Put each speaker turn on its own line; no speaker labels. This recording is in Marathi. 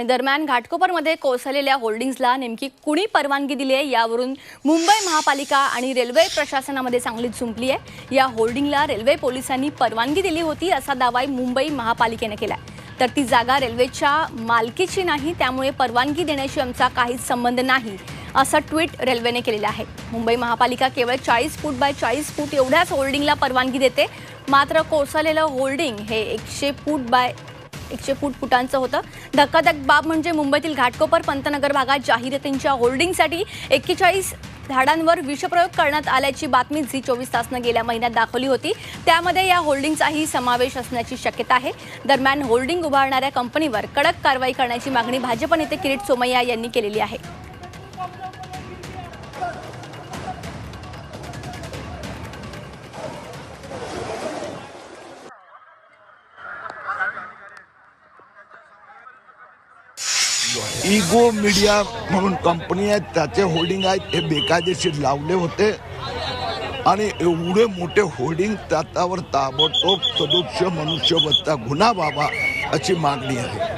दरम्यान घाटकोपरमध्ये कोसळलेल्या होल्डिंग्जला नेमकी कुणी परवानगी दिली आहे यावरून मुंबई महापालिका आणि रेल्वे प्रशासनामध्ये चांगलीच झुंपली आहे. या होल्डिंगला रेल्वे पोलिसांनी परवानगी दिली होती असा दावाही मुंबई महापालिकेने केला तर ती जागा रेल्वेच्या मालकीची नाही त्यामुळे परवानगी देण्याशी आमचा काहीच संबंध नाही असं ट्विट रेल्वेने केलेलं आहे. मुंबई महापालिका केवळ चाळीस फूट बाय चाळीस फूट एवढ्याच होल्डिंगला परवानगी देते मात्र कोसळलेलं होल्डिंग हे एकशे फूट बाय एकशे फूट फुटांचं होतं. धक्काधक बाब म्हणजे मुंबईतील घाटकोपर पंतनगर भागात जाहिरातींच्या होल्डिंगसाठी एक्केचाळीस झाडांवर विषप्रयोग करण्यात आल्याची बातमी झी चोवीस तासनं गेल्या महिन्यात दाखवली होती. त्यामध्ये या होल्डिंगचाही समावेश असण्याची शक्यता आहे. दरम्यान होल्डिंग उभारणाऱ्या कंपनीवर कडक कारवाई करण्याची मागणी भाजप नेते किरीट सोमय्या यांनी केलेली आहे.
इगो मीडिया म्हणून कंपनी आहेत त्याचे होल्डिंग आहेत हे बेकायदेशीर लावले होते. आणि एवढे मोठे होर्डिंग त्यावर ताबडतोब सदोक्ष मनुष्यवत्ता गुन्हा व्हावा अशी मागणी आहे.